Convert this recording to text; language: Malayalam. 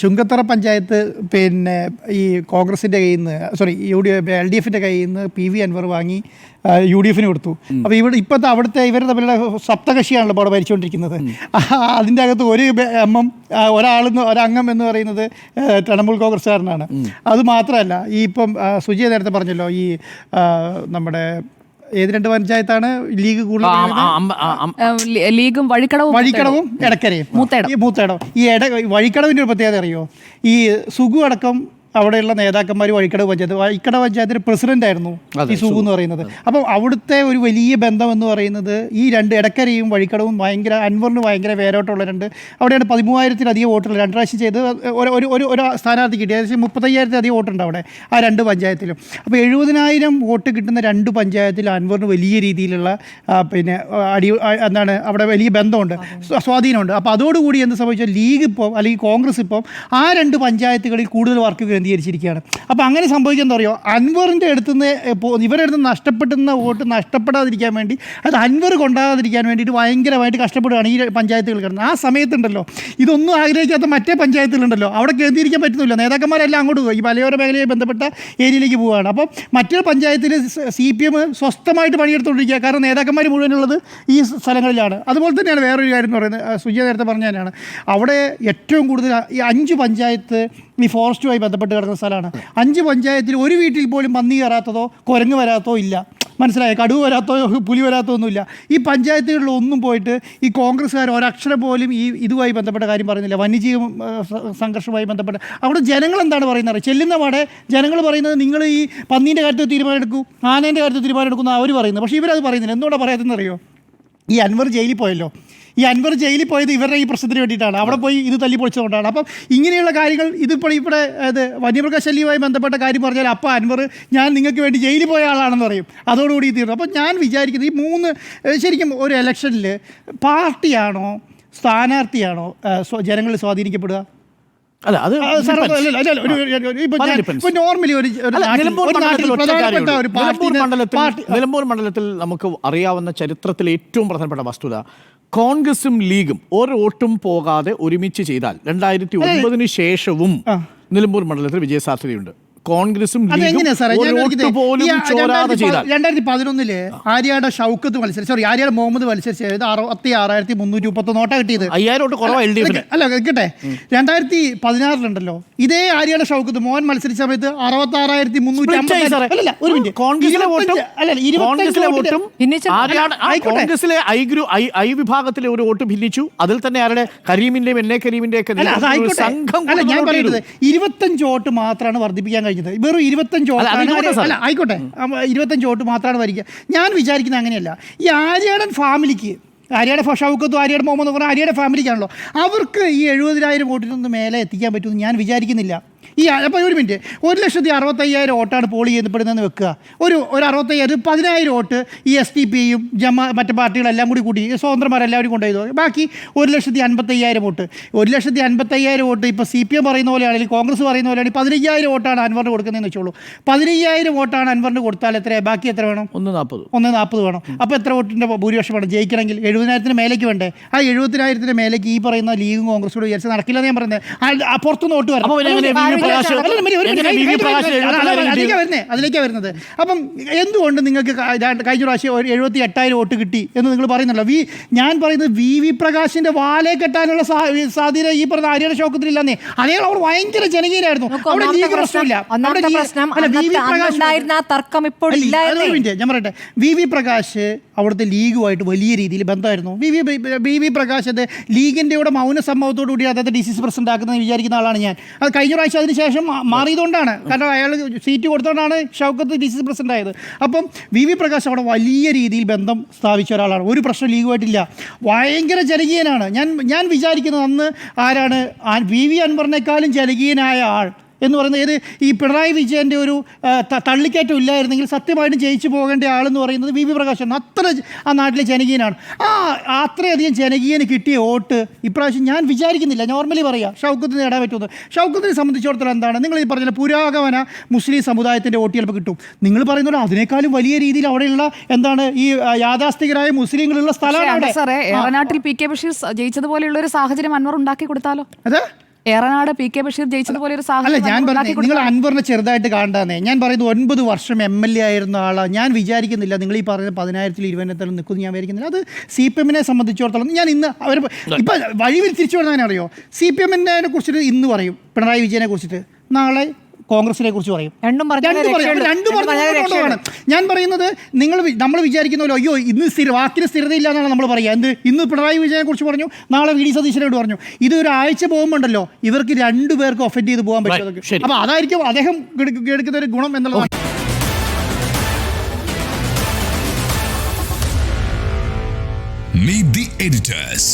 ചുങ്കത്തറ പഞ്ചായത്ത് പിന്നെ ഈ കോൺഗ്രസിന്റെ കയ്യിൽ നിന്ന് സോറി യു ഡി എൽ ഡി എഫിന്റെ കയ്യിൽ നിന്ന് പി വി അൻവർ വാങ്ങി യു ഡി എഫിന് കൊടുത്തു. അപ്പോൾ ഇവിടെ ഇപ്പോഴത്തെ അവിടുത്തെ ഇവർ തമ്മിലുള്ള സപ്തകക്ഷിയാണല്ലോ അവിടെ ഭരിച്ചുകൊണ്ടിരിക്കുന്നത്. അതിന്റെ അകത്ത് ഒരു എം എം ഒരാളെന്ന് ഒരംഗം എന്ന് പറയുന്നത് തൃണമൂൽ കോൺഗ്രസ്സുകാരനാണ്. അത് മാത്രമല്ല ഈ ഇപ്പം സുജയ നേരത്തെ പറഞ്ഞല്ലോ ഈ നമ്മുടെ ഏത് രണ്ട് പഞ്ചായത്താണ് ലീഗ് കൂടുതൽ ലീഗും വഴിക്കടവും വഴിക്കടവും എടക്കരയും. മൂത്തേടം. ഈ മൂത്തേടം ഈ ഇട വഴിക്കടവിന്റെ ഒരു പ്രത്യേകത അറിയോ? ഈ സുഗു അടക്കം അവിടെയുള്ള നേതാക്കന്മാർ വഴിക്കട പഞ്ചായത്ത്. വഴിക്കട പഞ്ചായത്തിൽ പ്രസിഡന്റ് ആയിരുന്നു ഈ സൂ എന്ന് പറയുന്നത്. അപ്പം അവിടുത്തെ ഒരു വലിയ ബന്ധം എന്ന് പറയുന്നത് ഈ രണ്ട് ഇടക്കരയും വഴിക്കടവും ഭയങ്കര അൻവറിന് ഭയങ്കര വേരോട്ടുള്ള രണ്ട് അവിടെയാണ് പതിമൂവായിരത്തിലധികം വോട്ടുകൾ രണ്ട് പ്രാവശ്യം ചെയ്ത് ഒരു ഒരു ഒരു സ്ഥാനാർത്ഥി കിട്ടി. ഏകദേശം മുപ്പത്തയ്യായിരത്തിലധികം വോട്ടുണ്ട് അവിടെ ആ രണ്ട് പഞ്ചായത്തിലും. അപ്പോൾ എഴുപതിനായിരം വോട്ട് കിട്ടുന്ന രണ്ട് പഞ്ചായത്തിൽ അൻവറിന് വലിയ രീതിയിലുള്ള പിന്നെ അടി എന്താണ് അവിടെ വലിയ ബന്ധമുണ്ട്. സ്വാധീനമുണ്ട്. അപ്പോൾ അതോടുകൂടി എന്ത് സംഭവിച്ചാൽ ലീഗ് ഇപ്പോൾ അല്ലെങ്കിൽ കോൺഗ്രസ് ഇപ്പോൾ ആ രണ്ട് പഞ്ചായത്തുകളിൽ കൂടുതൽ വർക്ക് കേന്ദ്രീകരിച്ചിരിക്കുകയാണ് അപ്പോൾ അങ്ങനെ അറിയോ? പറയുക അൻവറിന്റെ അടുത്തുനിന്ന് ഇവരുടെ അടുത്ത് നഷ്ടപ്പെടുന്ന വോട്ട് നഷ്ടപ്പെടാതിരിക്കാൻ വേണ്ടി അത് അൻവർ കൊണ്ടാകാതിരിക്കാൻ വേണ്ടിയിട്ട് ഭയങ്കരമായിട്ട് കഷ്ടപ്പെടുകയാണ് ഈ പഞ്ചായത്തുകൾ കിടന്നത് ആ സമയത്തുണ്ടല്ലോ ഇതൊന്നും ആഗ്രഹിക്കാത്ത മറ്റേ പഞ്ചായത്തുകളുണ്ടല്ലോ അവിടെ കേന്ദ്രീകരിക്കാൻ പറ്റുന്നില്ല. നേതാക്കന്മാരെല്ലാം അങ്ങോട്ട് പോകും ഈ മലയോര മേഖലയെ ബന്ധപ്പെട്ട ഏരിയയിലേക്ക് പോവുകയാണ്. അപ്പോൾ മറ്റൊരു പഞ്ചായത്തിൽ സി പി എം സ്വസ്ഥമായിട്ട് പണിയെടുത്തുകൊണ്ടിരിക്കുക കാരണം നേതാക്കന്മാർ മുഴുവനുള്ളത് ഈ സ്ഥലങ്ങളിലാണ്. അതുപോലെ തന്നെയാണ് വേറൊരു കാര്യം എന്ന് പറയുന്നത് സുജിയ നേരത്തെ പറഞ്ഞ തന്നെയാണ്. അവിടെ ഏറ്റവും കൂടുതൽ ഈ അഞ്ച് പഞ്ചായത്ത് ഈ ഫോറസ്റ്റുമായി ബന്ധപ്പെട്ട് കിടക്കുന്ന സ്ഥലമാണ്. അഞ്ച് പഞ്ചായത്തിൽ ഒരു വീട്ടിൽ പോലും പന്നി കയറാത്തതോ കുരങ്ങ് വരാത്തോ ഇല്ല. മനസ്സിലായ? കടുവ് വരാത്തോ പുലി വരാത്തോ ഒന്നുമില്ല. ഈ പഞ്ചായത്തുകളിൽ ഒന്നും പോയിട്ട് ഈ കോൺഗ്രസ്സുകാർ ഒരക്ഷരം പോലും ഈ ഇതുമായി ബന്ധപ്പെട്ട കാര്യം പറയുന്നില്ല. വന്യജീവി സംഘർഷവുമായി ബന്ധപ്പെട്ട്. അവിടെ ജനങ്ങൾ എന്താണ് പറയുന്നത്? ചെല്ലുന്ന പാടെ ജനങ്ങൾ പറയുന്നത് നിങ്ങൾ ഈ പന്നീന്റെ കാര്യത്തിൽ തീരുമാനമെടുക്കൂ ആനേന്റെ കാര്യത്തിൽ തീരുമാനമെടുക്കുന്ന അവർ പറയുന്നത്. പക്ഷേ ഇവരത് പറയുന്നില്ല. എന്തുകൊണ്ടാണ് പറയാത്തതെന്ന് അറിയോ ഈ അൻവർ ജയിലിൽ പോയല്ലോ. ഈ അൻവർ ജയിലിൽ പോയത് ഇവരുടെ ഈ പ്രശ്നത്തിന് വേണ്ടിയിട്ടാണ്. അവിടെ പോയി ഇത് തല്ലി പൊളിച്ചുകൊണ്ടാണ് അപ്പം ഇങ്ങനെയുള്ള കാര്യങ്ങൾ ഇതിപ്പോൾ ഇവിടെ ഇത് വന്യമൃഗശല്യവുമായി ബന്ധപ്പെട്ട കാര്യം പറഞ്ഞാൽ അപ്പോൾ അൻവർ ഞാൻ നിങ്ങൾക്ക് വേണ്ടി ജയിലിൽ പോയ ആളാണെന്ന് പറയും. അതോടുകൂടി തീർന്നു. അപ്പം ഞാൻ വിചാരിക്കുന്നത് ഈ മൂന്ന് ശരിക്കും ഒരു ഇലക്ഷനിൽ പാർട്ടിയാണോ സ്ഥാനാർത്ഥിയാണോ ജനങ്ങളെ സ്വ- ജനങ്ങൾ സ്വാധീനിക്കപ്പെടുക? അല്ല അത് അത് നോർമലി ഒരു നിലമ്പൂർ മണ്ഡലത്തിൽ നമുക്ക് അറിയാവുന്ന ചരിത്രത്തിലെ ഏറ്റവും പ്രധാനപ്പെട്ട വസ്തുത കോൺഗ്രസും ലീഗും ഒരു വോട്ടും പോകാതെ ഒരുമിച്ച് ചെയ്താൽ രണ്ടായിരത്തി ഒൻപതിന് ശേഷവും നിലമ്പൂർ മണ്ഡലത്തിൽ വിജയസാധ്യതയുണ്ട്. കോൺഗ്രസും രണ്ടായിരത്തി പതിനൊന്നിൽ ആര്യാടെ ഷൗക്കത്ത് മത്സരിച്ച് സോറി ആര്യാടെ മുഹമ്മദ് മത്സരിച്ച് അറുപത്തി ആറായിരത്തി മുന്നൂറ്റി മുപ്പത്തി നോട്ടാ കിട്ടിയത്? അയ്യായിരം അല്ല കേട്ടെ രണ്ടായിരത്തി പതിനാറിലുണ്ടല്ലോ. ഇതേ ആര്യാടെ ഷൗക്കത്ത് മോഹൻ മത്സരിച്ച സമയത്ത് അറുപത്തി ആറായിരത്തി മുന്നൂറ്റി കോൺഗ്രസിലെ ഐ ഗ്രൂ ഐ ഐ വിഭാഗത്തിലെ ഒരു വോട്ട് ഭിന്നിച്ചു. അതിൽ തന്നെ ആരുടെ? കരീമിന്റെയും എൻ എ കരീമിന്റെ ഒക്കെ സംഘം അല്ല ഞാൻ പറയുന്നത് ഇരുപത്തഞ്ച് വോട്ട് മാത്രമാണ് വർദ്ധിപ്പിക്കാൻ കഴിഞ്ഞത് വെറും ഇരുപത്തഞ്ച് അല്ല, ആയിക്കോട്ടെ. ഇരുപത്തഞ്ച് വോട്ട് മാത്രമാണ് വരിക ഞാൻ വിചാരിക്കുന്നത് അങ്ങനെയല്ല. ഈ ആര്യാടൻ ഫാമിലിക്ക് ആര്യയുടെ ഷൗക്കത്തും ആര്യയുടെ മുഹമ്മദ് പറഞ്ഞാൽ ആര്യയുടെ ഫാമിലിക്കാണല്ലോ. അവർക്ക് ഈ എഴുപതിനായിരം വോട്ടിൽ നിന്ന് മേലെ എത്തിക്കാൻ പറ്റുമെന്ന് ഞാൻ വിചാരിക്കുന്നില്ല. ഈ അപ്പോൾ ഒരു മിനിറ്റ്. ഒരു ലക്ഷത്തി അറുപത്തയ്യായിരം വോട്ടാണ് പോൾ ചെയ്യപ്പെടുന്നതെന്ന് വെക്കുക. ഒരു ഒരു അറുപത്തയ്യായിരം ഒരു പതിനായിരം വോട്ട് ഈ എസ് ടി പിയും ജമ മറ്റു പാർട്ടികളെല്ലാം കൂടി കൂട്ടി സ്വതന്ത്രമാരെല്ലാവരും കൊണ്ടുപോയി. ബാക്കി ഒരു ലക്ഷത്തി അൻപത്തയ്യായിരം വോട്ട്. ഒരു ലക്ഷത്തി അൻപത്തയ്യായിരം വോട്ട് ഇപ്പോൾ സി പി എം പറയുന്ന പോലെയാണെങ്കിൽ കോൺഗ്രസ് പറയുന്ന പോലെയാണെങ്കിൽ പതിനയ്യായിരം വോട്ടാണ് അൻവറിന് കൊടുക്കുന്നതെന്ന് വെച്ചോളൂ പതിനയ്യായിരം വോട്ടാണ് അൻവറിന് കൊടുത്താൽ എത്ര ബാക്കി എത്ര വേണം? ഒന്ന് നാൽപ്പത് ഒന്ന് നാൽപ്പത് വേണം. അപ്പോൾ എത്ര വോട്ടിന്റെ ഭൂരിപക്ഷം വേണം ജയിക്കണമെങ്കിൽ എഴുപതിനായിരത്തിന് മേലേക്ക് വേണ്ടേ? ആ എഴുപതിനായിരത്തിന് മേലേക്ക് ഈ പറയുന്ന ലീഗും കോൺഗ്രസ് കൂടെ വിചാരിച്ച് നടക്കില്ലെന്ന് ഞാൻ പറയുന്നത് പുറത്തുനിന്ന് വോട്ട് വരണം. അതിലേക്കാണ് വരുന്നത്. അപ്പം എന്തുകൊണ്ട് നിങ്ങൾക്ക് കഴിഞ്ഞ പ്രാവശ്യം ഒരു എഴുപത്തി എട്ടായിരം വോട്ട് കിട്ടി എന്ന് നിങ്ങൾ പറയുന്നുണ്ടോ വി ഞാൻ പറയുന്നത് വി വി പ്രകാശിന്റെ വാലേ കെട്ടാനുള്ള സാധ്യത ഈ പറഞ്ഞ ആര്യയുടെ ഷോക്കത്തിലില്ലെന്നേ അതേ അവർ ഭയങ്കര ജനകീയനായിരുന്നു അവിടെ ലീഗ് പ്രശ്നമില്ല. അവിടെ പ്രകാശ് ഞാൻ പറയട്ടെ. വി വി പ്രകാശ് അവിടുത്തെ ലീഗുമായിട്ട് വലിയ രീതിയിൽ ബന്ധമായിരുന്നു. V V V V Prakash അത് ലീഗിന്റെ കൂടെ മൗന സംഭവത്തോടു കൂടി അദ്ദേഹത്തെ ഡി സി സി പ്രസിഡന്റ് ആക്കുന്നതെന്ന് വിചാരിക്കുന്ന ആളാണ് ഞാൻ. അത് കഴിഞ്ഞ പ്രാവശ്യം അതിന് ശേഷം മാ- മാറിയതുകൊണ്ടാണ്. കാരണം അയാൾ seat കൊടുത്തോണ്ടാണ് Shoukath D C C president ആയത്. അപ്പം വി വി പ്രകാശ് അവിടെ വലിയ രീതിയിൽ ബന്ധം സ്ഥാപിച്ച ഒരാളാണ്. ഒരു പ്രശ്നം ലീഗുമായിട്ടില്ല. ഭയങ്കര ജനകീയനാണ്. ഞാൻ ഞാൻ വിചാരിക്കുന്നത് അന്ന് ആരാണ് വി വി അൻവറിനേക്കാളും ജനകീയനായ ആൾ എന്ന് പറയുന്നത് ഏത്? ഈ പിണറായി വിജയന്റെ ഒരു തള്ളിക്കയറ്റം ഇല്ലായിരുന്നെങ്കിൽ സത്യമായിട്ടും ജയിച്ചു പോകേണ്ട ആളെന്ന് പറയുന്നത് വി. വി. പ്രകാശാണ് അത്ര ആ നാട്ടിലെ ജനകീയനാണ്. ആ അത്രയധികം ജനകീയന് കിട്ടിയ വോട്ട് ഇപ്രാവശ്യം ഞാൻ വിചാരിക്കുന്നില്ല. നോർമലി പറയാം. ഷൗക്കത്തിന് നേടാൻ പറ്റുമെന്ന് ഷൗക്കത്തിനെ സംബന്ധിച്ചിടത്തോളം എന്താണ്? നിങ്ങൾ ഈ പറഞ്ഞ പുരാഗമന മുസ്ലിം സമുദായത്തിന്റെ വോട്ട് ചിലപ്പോൾ കിട്ടും. നിങ്ങൾ പറയുന്നത് അതിനേക്കാളും വലിയ രീതിയിൽ അവിടെയുള്ള എന്താണ് ഈ യാഥാസ്ഥികരായ മുസ്ലിങ്ങളുള്ള സ്ഥലമാണ് സാറേ ഏറനാട്ടിൽ പി. കെ. ബഷീർ ജയിച്ചതുപോലെയുള്ള ഒരു സാഹചര്യം അൻവർ ഉണ്ടാക്കി കൊടുത്താലോ? അതെ? ഏറനാട് പി കെ ബഷീർ ജയിച്ചതുപോലെ ഒരു അല്ല സാഹചര്യം ഞാൻ പറഞ്ഞു നിങ്ങൾ. അൻവറിനെ ചെറുതായിട്ട് കാണണ്ടെന്നേ. ഞാൻ പറയുന്നത് ഒൻപത് വർഷം എം എൽ എ ആയിരുന്ന ആളാണ് ഞാൻ വിചാരിക്കുന്നില്ല നിങ്ങൾ ഈ പറയുന്ന പതിനായിരത്തിൽ ഇരുപതിനകത്തോളം നിൽക്കുന്നു ഞാൻ വിചാരിക്കുന്നില്ല. അത് സി പി എമ്മിനെ സംബന്ധിച്ചിടത്തോളം ഞാൻ ഇന്ന് അവർ ഇപ്പം വഴി തിരിച്ചു പറഞ്ഞാൽ അറിയോ? സി പി എമ്മിനെ കുറിച്ചിട്ട് ഇന്ന് പറയും. പിണറായി വിജയനെ കുറിച്ചിട്ട്. നാളെ കോൺഗ്രസിനെ കുറിച്ച് പറയും. രണ്ടും രണ്ട് പറയും. രണ്ടും പറഞ്ഞാൽ ഞാൻ പറയുന്നത് നിങ്ങൾ നമ്മൾ വിചാരിക്കുന്ന പോലെ അയ്യോ ഇന്ന് സ്ഥിര വാക്കിന് സ്ഥിരതയില്ല എന്നാണ് നമ്മൾ പറയുക. എന്ത്? ഇന്ന് പിണറായി വിജയനെ കുറിച്ച് പറഞ്ഞു. നാളെ വി. ഡി. സതീശനോട് പറഞ്ഞു. ഇത് ഒരു ആഴ്ച പോകുമ്പോണ്ടല്ലോ ഇവർക്ക് രണ്ടു പേർക്ക് ഒഫൻഡ് ചെയ്ത് പോകാൻ. പറ്റും അപ്പൊ അതായിരിക്കും അദ്ദേഹം എടുക്ക- എടുക്കുന്ന ഒരു ഗുണം എന്നുള്ളത് Meet the editors.